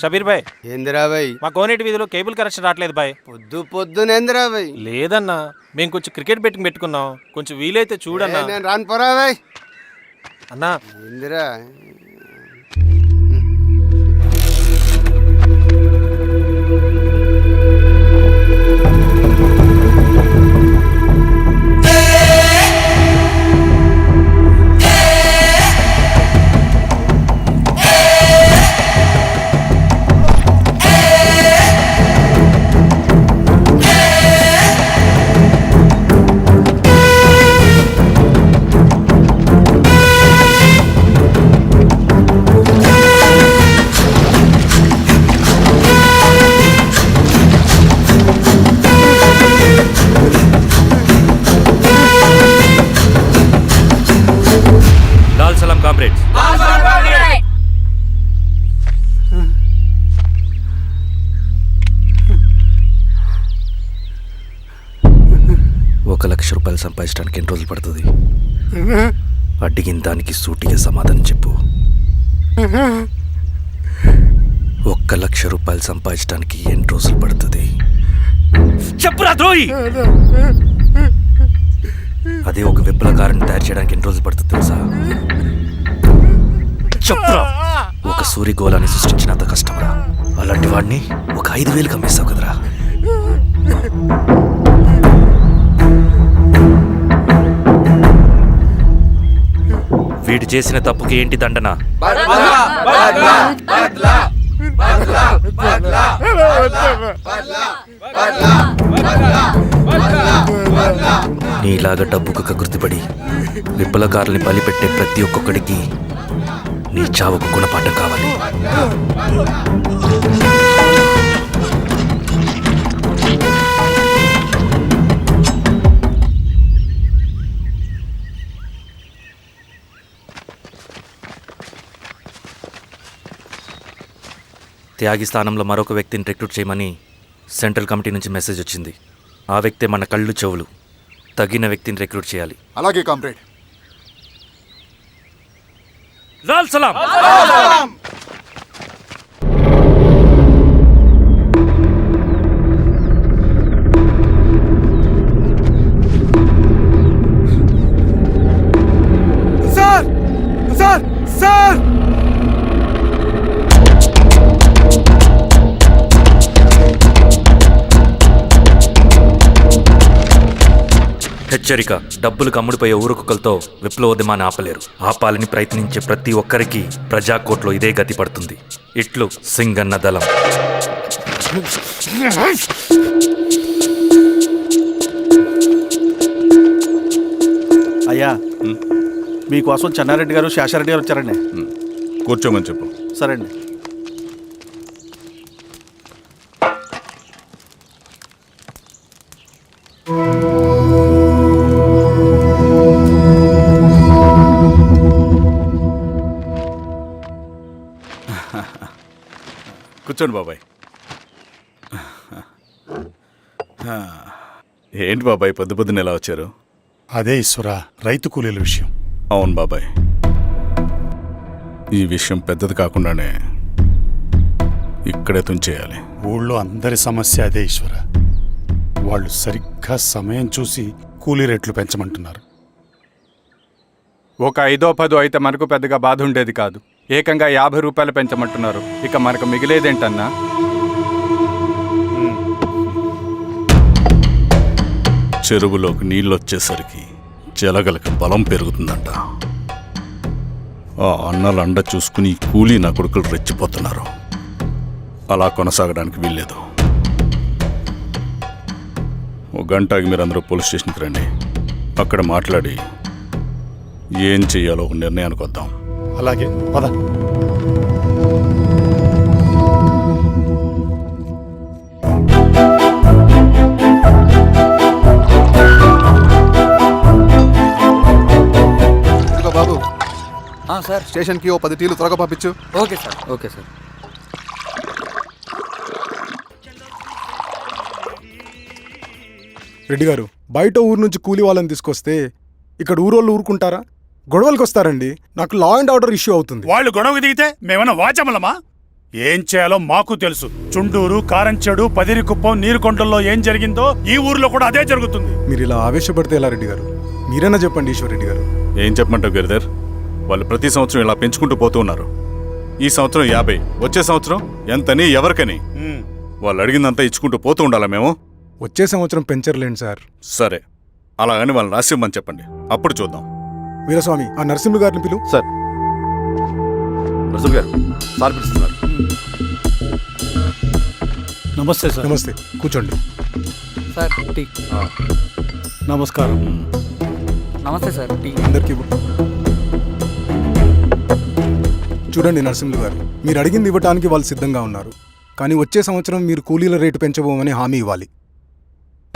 షబీర్ భాయ్ ఏందిరా బాయ్ మా కోనేటి వీధిలో కేబుల్ కనెక్షన్ రావట్లేదు బాయ్ పొద్దు పొద్దునేందిరా బాయ్ లేదన్నా మేము కొంచెం క్రికెట్ బెట్టింగ్ పెట్టుకున్నాం. కొంచెం వీలైతే చూడన్నా. నేను రాను పోరా బాయ్ అన్నా. ఏందిరా? సంపాదించడానికి ఎన్ని రోజులు పడుతుంది? అడిగిన దానికి సూటిగా సమాధానం చెప్పు. ఒక్క లక్ష రూపాయలు సంపాదించడానికి ఎన్ని రోజులు పడుతుంది? చెప్పురా ద్రోహి అదే ఒక విప్లవకారుని తయారు చేయడానికి ఎన్ని రోజులు పడుతుంది తెలుసా? చెప్పురా. ఒక సూర్యగోళాన్ని సృష్టించినంత కష్టంరా. అలాంటి వాడిని ఒక ఐదు వేలు కమ్మేస్తావు కదరా. వీడు చేసిన తప్పుకి ఏంటి దండన? నీలాగా డబ్బుకు కకృతిపడి విప్లవకారుల్ని బలిపెట్టే ప్రతి ఒక్కొక్కడికి నీ చావుకు గుణపాఠం కావాలి. త్యాగి స్థానంలో మరొక వ్యక్తిని రిక్రూట్ చేయమని సెంట్రల్ కమిటీ నుంచి మెసేజ్ వచ్చింది. ఆ వ్యక్తే మన కళ్ళు చెవులు. తగిన వ్యక్తిని రిక్రూట్ చేయాలి. అలాగే కామ్రేడ్. లాల్ సలాం! హెచ్చరిక. డబ్బులు కమ్ముడిపోయే ఊరుకుక్కలతో విప్లవోద్యమాన్ని ఆపలేరు. ఆపాలని ప్రయత్నించే ప్రతి ఒక్కరికి ప్రజాకోట్లో ఇదే గతి పడుతుంది. ఇట్లు సింగన్న దళం. అయ్యా మీకోసం చెన్నారెడ్డి గారు శేషారెడ్డి గారు వచ్చారండి. కూర్చోమని చెప్పు. సరే అండి కూర్చోండి బాబాయ్. ఏంటి బాబాయ్ పొద్దు పొద్దున ఎలా వచ్చారు? అదే ఈశ్వర రైతు కూలీల విషయం. అవును బాబాయ్. ఈ విషయం పెద్దది కాకుండానే ఇక్కడే తుంచేయాలి. ఊళ్ళో అందరి సమస్య అదే ఈశ్వర. వాళ్ళు సరిగ్గా సమయం చూసి కూలీ రేట్లు పెంచమంటున్నారు. ఒక ఐదో పదో అయితే మనకు పెద్దగా బాధ ఉండేది కాదు. ఏకంగా యాభై రూపాయలు పెంచమంటున్నారు. ఇక మనకు మిగిలేదేంటన్నా? చెరువులోకి నీళ్ళు వచ్చేసరికి జలగలకి బలం పెరుగుతుందంట. ఆ అన్నల అండ చూసుకుని ఈ కూలీ నా కొడుకులు రెచ్చిపోతున్నారు. అలా కొనసాగడానికి వీల్లేదు. ఒక గంట మీరందరూ పోలీస్ స్టేషన్కి రండి. అక్కడ మాట్లాడి ఏం చెయ్యాలో ఒక నిర్ణయానికి వద్దాం. అలాగే పద. ఇదిగో బాబు. సార్. స్టేషన్కి ఓ పది టీలు త్వరగా పంపించు. Okay sir. Okay sir. Reddy garu బయట ఊరు నుంచి కూలి వాళ్ళని తీసుకొస్తే ఇక్కడ ఊరోళ్ళు ఊరుకుంటారా? గొడవలకు వస్తారండి నాకు లా అండ్ ఆర్డర్ ఇష్యూ అవుతుంది. వాళ్ళు గొడవ దిగితే మేమన్నా వాచమలమా? ఏం చేయాలో మాకు తెలుసు. చుండూరు కారంచెడు పదిరికుప్పం నీరుకొండల్లో ఏం జరిగిందో ఈ ఊర్లో కూడా అదే జరుగుతుంది. మీరు ఇలా ఆవేశపడితే ఎలా రెడ్డి గారు? మీరైనా చెప్పండి ఈశ్వర్ రెడ్డి గారు. ఏం చెప్పమంటావు గిరిధర్? వాళ్ళు ప్రతి సంవత్సరం ఇలా పెంచుకుంటూ పోతూ ఉన్నారు. ఈ సంవత్సరం యాభై. వచ్చే సంవత్సరం ఎంతని ఎవరికని? వాళ్ళు అడిగిందంతా ఇచ్చుకుంటూ పోతూ ఉండాలా మేము? వచ్చే సంవత్సరం పెంచర్లేండి సార్. సరే. అలాగని వాళ్ళని రాసిమ్మని చెప్పండి. అప్పుడు చూద్దాం. వీరస్వామి ఆ నరసింహులు గారిని పిలు. సార్. నరసింహ గారు సార్ పిలుస్తున్నారు. నమస్తే సార్. నమస్తే కూర్చోండి. Sir tea. నమస్కారం. నమస్తే సార్ టీ. అందరికీ ఇవ్వు. చూడండి నరసింహులు గారు మీరు అడిగింది ఇవ్వటానికి వాళ్ళు సిద్ధంగా ఉన్నారు. కానీ వచ్చే సంవత్సరం మీరు కూలీల రేటు పెంచబోమని హామీ ఇవ్వాలి.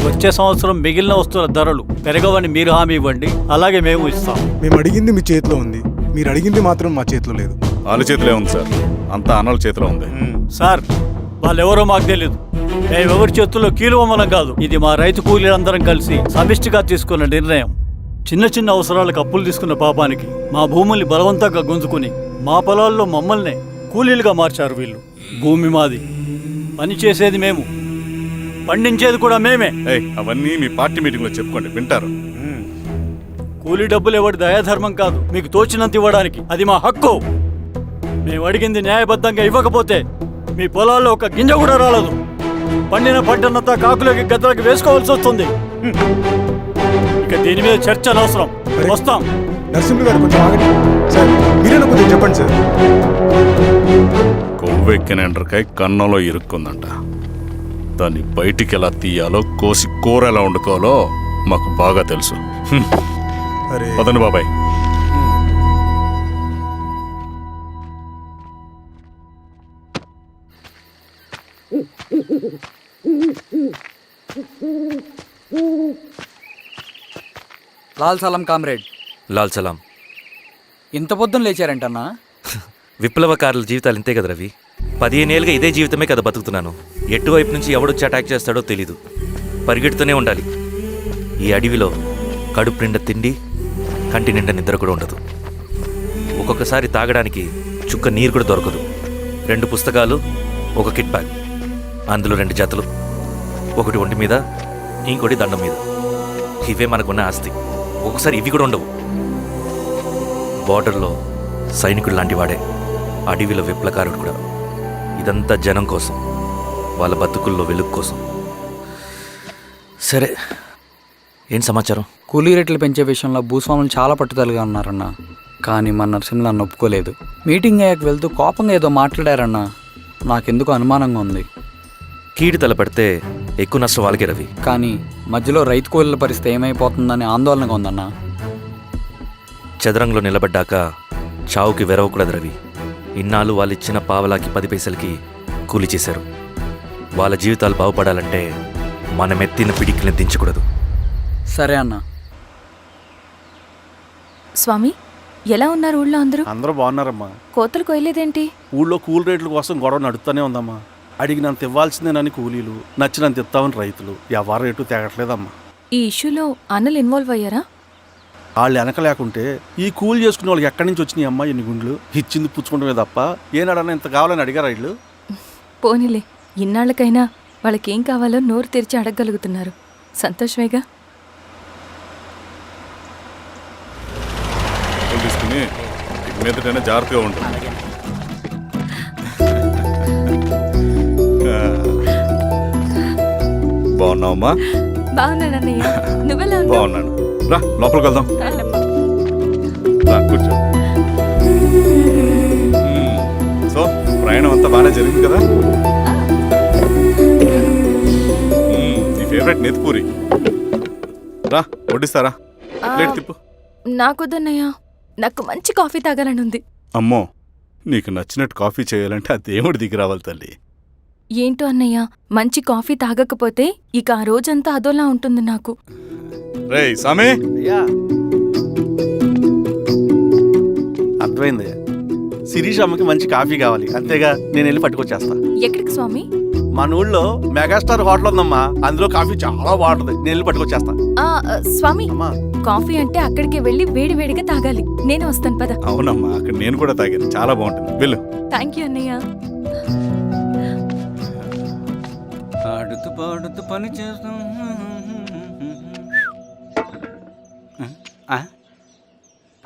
వచ్చే సంవత్సరం మిగిలిన వస్తువుల ధరలు పెరగవని మీరు హామీ ఇవ్వండి. అలాగే మేము ఇస్తాం. మేము అడిగింది మీ చేతిలో ఉంది. మీరు అడిగింది మాత్రం మా చేతిలో లేదు. వాళ్ళ చేతిలో ఉంది సార్. అంతా అన్నల చేతిలో ఉంది. సార్ వాళ్ళెవరో మాకు తెలియదు మేమెవరి చేతుల్లో కీలువమనం కాదు. ఇది మా రైతు కూలీలందరం కలిసి సమిష్టిగా తీసుకున్న నిర్ణయం. చిన్న చిన్న అవసరాలకు అప్పులు తీసుకున్న పాపానికి మా భూముల్ని బలవంతంగా గుంజుకుని మా పొలాల్లో మమ్మల్నే కూలీలుగా మార్చారు వీళ్ళు. భూమి మాది. పని చేసేది మేము. పండించేది కూడా మేమే. ఏయ్ అవన్నీ మీ పార్టీ మీటింగ్లో చెప్పుకోండి వింటారు. కూలీ డబ్బులు ఇవ్వడం దయాధర్మం కాదు మీకు తోచినంత ఇవ్వడానికి. అది మా హక్కు. మేము అడిగింది న్యాయబద్ధంగా ఇవ్వకపోతే మీ పొలాల్లో ఒక గింజ కూడా రాలదు. పండిన పంటనంతా కాకులకి గద్దలకి వేసుకోవాల్సి వస్తుంది. ఇక దీని మీద చర్చ అనవసరం. వస్తాం. నరసింహులు గారు కొంచెం ఆగండి. సార్ మీరైనా కొంచెం చెప్పండి సార్. కొవ్వెక్కిన ఎండ్రకాయ కన్నంలో ఇరుక్కుందంట. దాన్ని బయటికి ఎలా తీయాలో కోసి కూర ఎలా వండుకోవాలో మాకు బాగా తెలుసు. పదండి బాబాయ్. లాల్ సలం కామ్రేడ్. లాల్ సలాం. ఇంత పొద్దున లేచారంటన్నా? విప్లవకారుల జీవితాలు ఇంతే కదా రవి. పదిహేనేళ్ళుగా ఇదే జీవితమే కదా బతుకుతున్నాను. ఎటువైపు నుంచి ఎవడొచ్చి అటాక్ చేస్తాడో తెలీదు. పరిగెడుతూనే ఉండాలి. ఈ అడవిలో కడుపు నిండా తిండి కంటి నిండా నిద్ర కూడా ఉండదు. ఒక్కొక్కసారి తాగడానికి చుక్క నీరు కూడా దొరకదు. రెండు పుస్తకాలు ఒక కిట్ బ్యాగ్ అందులో రెండు జతలు. ఒకటి ఒంటి మీద ఇంకోటి దండం మీద. ఇవే మనకున్న ఆస్తి. ఒక్కొక్కసారి ఇవి కూడా ఉండవు. బార్డర్లో సైనికుడు లాంటి వాడే. అడవిలో విప్లకారుడు కూడా. ఇదంతా జనం కోసం వాళ్ళ బతుకుల్లో వెలుగు కోసం. సరే ఏం సమాచారం? కూలీ రేట్లు పెంచే విషయంలో భూస్వాములు చాలా పట్టుదలగా ఉన్నారన్న. కానీ మన నరసింహ అన్న ఒప్పుకోలేదు. మీటింగ్ అయ్యాక వెళ్తూ కోపంగా ఏదో మాట్లాడారన్న. నాకెందుకు అనుమానంగా ఉంది. కీడి తలపడితే ఎక్కువ నష్టం వాళ్ళకే రవి. కానీ మధ్యలో రైతు కూలీల పరిస్థితి ఏమైపోతుందని ఆందోళనగా ఉందన్న. చదరంగంలో నిలబడ్డాక చావుకి వెరవకూడదు రవి. ఇన్నాళ్ళు వాళ్ళు ఇచ్చిన పావలాకి పది పైసలకి కూలి చేశారు. వాళ్ళ జీవితాలు బాగుపడాలంటే మనం ఎత్తిన పిడికిని దించకూడదు. సరే అన్న. స్వామి ఎలా ఉన్నారు ఊళ్ళో అందరూ? అందరూ బాగున్నారమ్మా. కోతలు కొయ్యలేదేంటి? ఊళ్ళో కూల్ రేట్ల కోసం గొడవ నడుస్తూనే ఉందమ్మా. అడిగినంత ఇవ్వాల్సిందేనని కూలీలు నచ్చినంత ఇస్తామని రైతులు. ఎవరు రేటు తేగట్లేదమ్మా. ఈ ఇష్యూలో అన్నలు ఇన్వాల్వ్ అయ్యారా? వాళ్ళు వెనక లేకుంటే ఈ కూలి చేసుకునే వాళ్ళకి ఎక్కడి నుంచి వచ్చినాయి అమ్మా ఎన్ని గుండ్లు? ఇచ్చింది పుచ్చుకుంటమే తప్ప ఏనాడన్నా ఇంత కావాలని అడిగారా వీళ్ళు? పోనీలే ఇన్నాళ్ళకైనా వాళ్ళకేం కావాలో నోరు తెరిచి అడగగలుగుతున్నారు. సంతోషమేగా? తీసుకుని మీదటైనా జాగ్రత్తగా ఉంటుంది బాగున్నావమ్మా? బాగున్నానన్నయ్య. నువ్వెలా ఉన్నావు? బాగున్నాను. రా లోపలికి వెళ్దాం. రా కూర్చో. సో ప్రయాణం అంతా బాగానే జరిగింది కదా. నీ ఫేవరెట్ నెత్తిపూరి రా వడ్డిస్తారా? ప్లేట్ తిప్పు. నాకొద్దన్నయ్య నాకు మంచి కాఫీ తాగాలని ఉంది. అమ్మో నీకు నచ్చినట్టు కాఫీ చేయాలంటే ఆ దేవుడి దిగి రావాలి తల్లి. ఏంటో అన్నయ్య మంచి కాఫీ తాగకపోతే ఇక ఆ రోజంతా అదోలా ఉంటుంది నాకు. రేయ్ సామి! అయ్యా! అర్థమైంది శిరీష్ అమ్మకి మంచి కాఫీ కావాలి. అంతేగా నేను వెళ్ళి పట్టుకొచ్చేస్తా. ఎక్కడికి స్వామి? మన ఊళ్ళో మెగాస్టార్ హోటల్ ఉందమ్మా. అందులో కాఫీ చాలా బాగుంటుంది. నేను వెళ్ళి పట్టుకొచ్చేస్తా. ఆ, ఆ, స్వామి అమ్మా! కాఫీ అంటే అక్కడికి వెళ్ళి వేడి వేడిగా తాగాలి. నేను వస్తాను పద. అవునమ్మా అక్కడ నేను కూడా తాగాను. చాలా బాగుంటుంది. వెళ్ళు. థ్యాంక్ యూ అన్నయ్య. పాడుతూ పని చేస్తాం?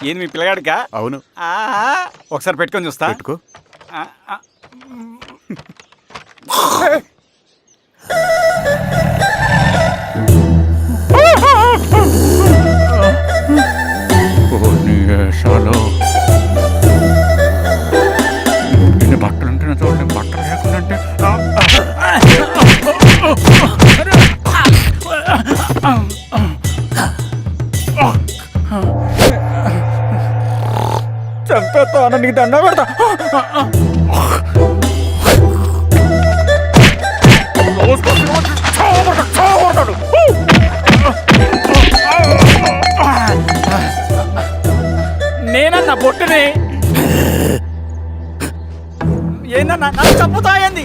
ఏంది మీ పిల్లగాడికా? అవును. ఒకసారి పెట్టుకొని చూస్తా. పెట్టుకో. ఆ. ఇన్ని నీకు దండ పెడతా నేనన్నా బొట్టుని ఏందన్నా నన్ను చంపుతాయంది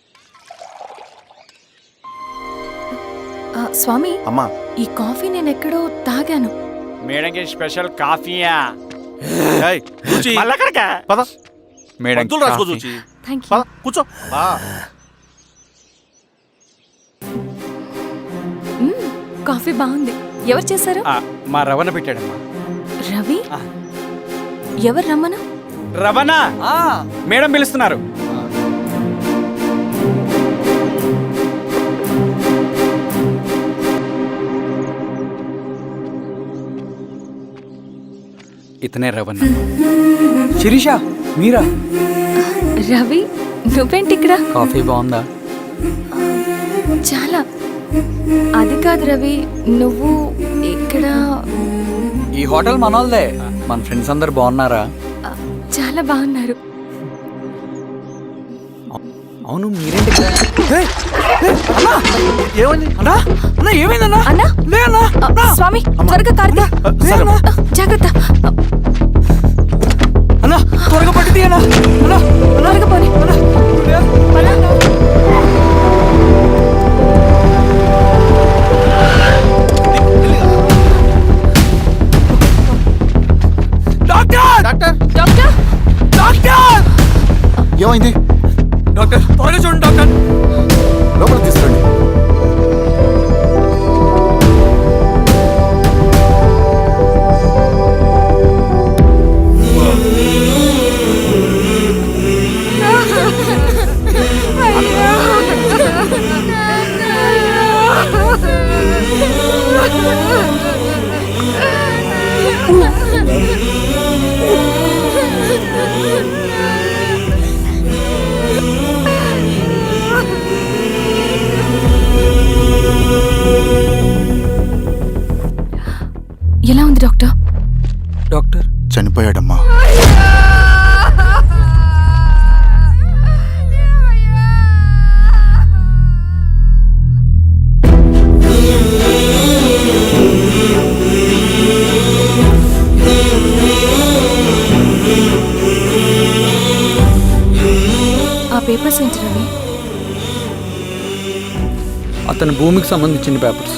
స్వామి అమ్మా. ఈ కాఫీ నేను ఎక్కడో తాగాను. మేడంకి స్పెషల్ కాఫీయా? పద. మేడం మందులు రాసుకో చూచి. థ్యాంక్ యూ పద కూర్చో. ఆ, మ్మ్, కాఫీ బాగుంది. ఎవరు చేశారు? మా రవణ పెట్టాడమ్మా. రవి? ఆ. ఎవరు రమ్మను రవణ! మేడం పిలుస్తున్నారు. ఇతనే రవణ. శిరీష మీరా? రవి నువ్వేంటి ఇక్కడ కాఫీ బాగుందా? చాలా. అది కాదు రవి నువ్వు ఇక్కడ? ఈ హోటల్ మనోల్దే మన ఫ్రెండ్స్ అందరు బాగున్నారా? చాలా బాగున్నారు. అవును మీరేంటి! ఏమైంది? అన్నా? అన్నా ఏమైందన్నా అన్నా? లే అన్నా! స్వామి త్వరగా కారుతా. జాగ్రత్త. అన్నా త్వరగా పట్టి అన్నా అన్నా. త్వరగా పోనీ. ఏమైంది? డాక్టర్ త్వరగా చూడండి డాక్టర్. లోపల తీసుకురండి. చనిపోయాడమ్మా. ఆ పేపర్స్ ఏంటి రవి? అతని భూమికి సంబంధించిన పేపర్స్.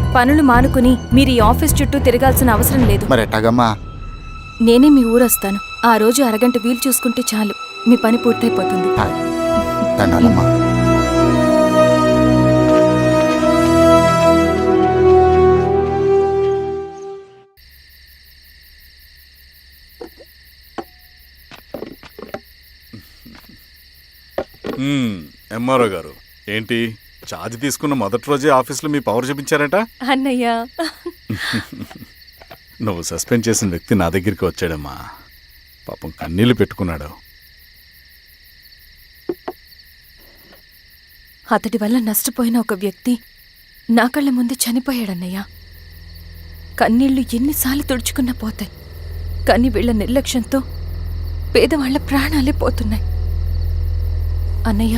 పనులు మానుకుని మీరు ఈ ఆఫీస్ చుట్టూ తిరగాల్సిన అవసరం లేదు. మరి ఎట్టాగమ్మా నేనే మీ ఊరొస్తాను. ఆ రోజు అరగంట వీలు చూసుకుంటే చాలు. మీ పని పూర్తయిపోతుంది. దండాలమ్మా ఎంఆర్ఓ గారు ఏంటి? ఛార్జ్ తీసుకున్న మొదటి రోజే ఆఫీస్లో మీ పవర్ చూపించారట? అన్నయ్య. నువ్వు సస్పెండ్ చేసిన వ్యక్తి నా దగ్గరికి వచ్చాడమ్మా. పాపం కన్నీళ్ళు పెట్టుకున్నాడు. అతడి వల్ల నష్టపోయిన ఒక వ్యక్తి నా కళ్ళ ముందే చనిపోయాడన్నయ్య. కన్నీళ్ళు ఎన్నిసార్లు తుడుచుకున్నా పోతాయి కానీ వీళ్ళ నిర్లక్ష్యంతో పేదవాళ్ళ ప్రాణాలే పోతున్నాయి. అన్నయ్య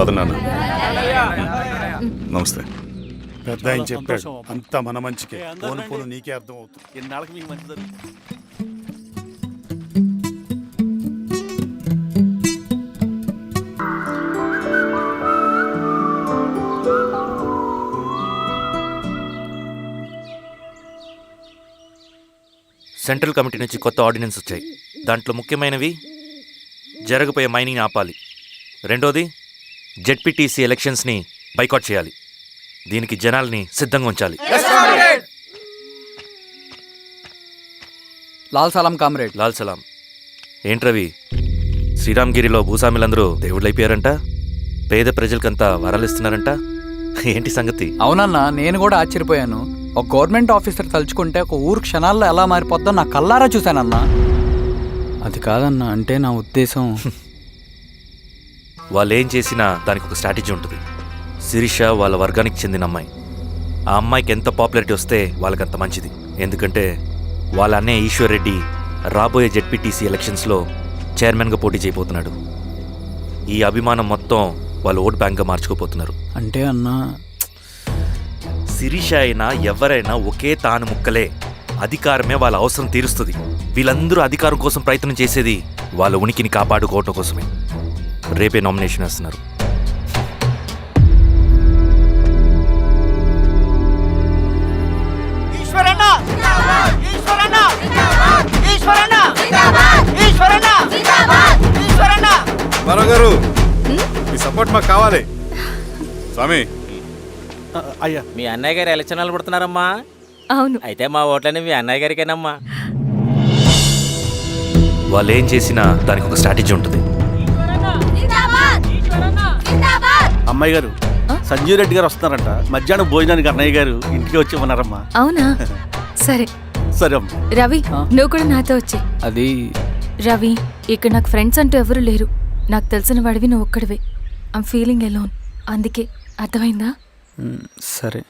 పదనాన్న నమస్తే. పెద్ద ఆయన చెప్పాడు. అంతా మన మంచికే. పోను. పోను నీకే అర్థం అవుతుంది ఎన్నాళ్ళకి మీకు సెంట్రల్ కమిటీ నుంచి కొత్త ఆర్డినెన్స్ వచ్చాయి. దాంట్లో ముఖ్యమైనవి జరగబోయే మైనింగ్ ఆపాలి. రెండోది జెడ్పీటీసీ ఎలక్షన్స్ని బైకాట్ చేయాలి. దీనికి జనాల్ని సిద్ధంగా ఉంచాలి. లాల్ సలాం కామ్రేడ్. లాల్ సలాం. ఏంట్రవి శ్రీరామ్గిరిలో భూస్వాములందరూ దేవుళ్ళైపోయారంట? పేద ప్రజలకంతా వరాలు ఇస్తున్నారంట? ఏంటి సంగతి? అవునన్నా నేను కూడా ఆశ్చర్యపోయాను. ఒక గవర్నమెంట్ ఆఫీసర్ తలుచుకుంటే ఒక ఊరు క్షణాల్లో ఎలా మారిపోద్దో నా కల్లారా చూశానన్నా. అది కాదన్నా అంటే నా ఉద్దేశం వాళ్ళు ఏం చేసినా దానికి ఒక స్ట్రాటజీ ఉంటుంది. శిరీష వాళ్ళ వర్గానికి చెందిన అమ్మాయి. ఆ అమ్మాయికి ఎంత పాపులారిటీ వస్తే వాళ్ళకి అంత మంచిది. ఎందుకంటే వాళ్ళ అన్నయ్య ఈశ్వర్ రెడ్డి రాబోయే జెడ్పీటీసీ ఎలక్షన్స్లో చైర్మన్గా పోటీ చేయబోతున్నాడు. ఈ అభిమానం మొత్తం వాళ్ళు ఓట్ బ్యాంక్గా మార్చుకోపోతున్నారు అంటే అన్నా శిరీష అయినా ఎవరైనా ఒకే తాను ముక్కలే. అధికారమే వాళ్ళ అవసరం తీరుస్తుంది. వీళ్ళందరూ అధికారం కోసం ప్రయత్నం చేసేది వాళ్ళ ఉనికిని కాపాడుకోవటం కోసమే. రేపే నామినేషన్ వేస్తున్నారు. మరో గారు మీ సపోర్ట్ మాకు కావాలి. స్వామి. అయ్యా. మీ అన్నయ్య గారు ఎలక్షన్ నిలబడుతున్నారమ్మా అవును. అయితే మా ఓట్లన్నీ మీ అన్నయ్య గారికేనమ్మా. వాళ్ళు ఏం చేసినా దానికి ఒక స్ట్రాటజీ ఉంటుంది. అమ్మాయి గారు సంజీవ్ రెడ్డి గారు వస్తున్నారంట. మధ్యాహ్నం భోజనానికి అన్నయ్య గారు ఇంటికి వచ్చి ఉన్నారమ్మా అవునా? సరే. సరే అమ్మా. రవి? నువ్వు కూడా నాతో వచ్చే. అది రవి ఇక్కడ నాకు ఫ్రెండ్స్ అంటూ ఎవరు లేరు. నాకు తెలిసిన వాడివి నువ్వు ఒక్కడివే. ఐమ్ ఫీలింగ్ ఎలోన్ అందుకే అర్థమైందా? సరే.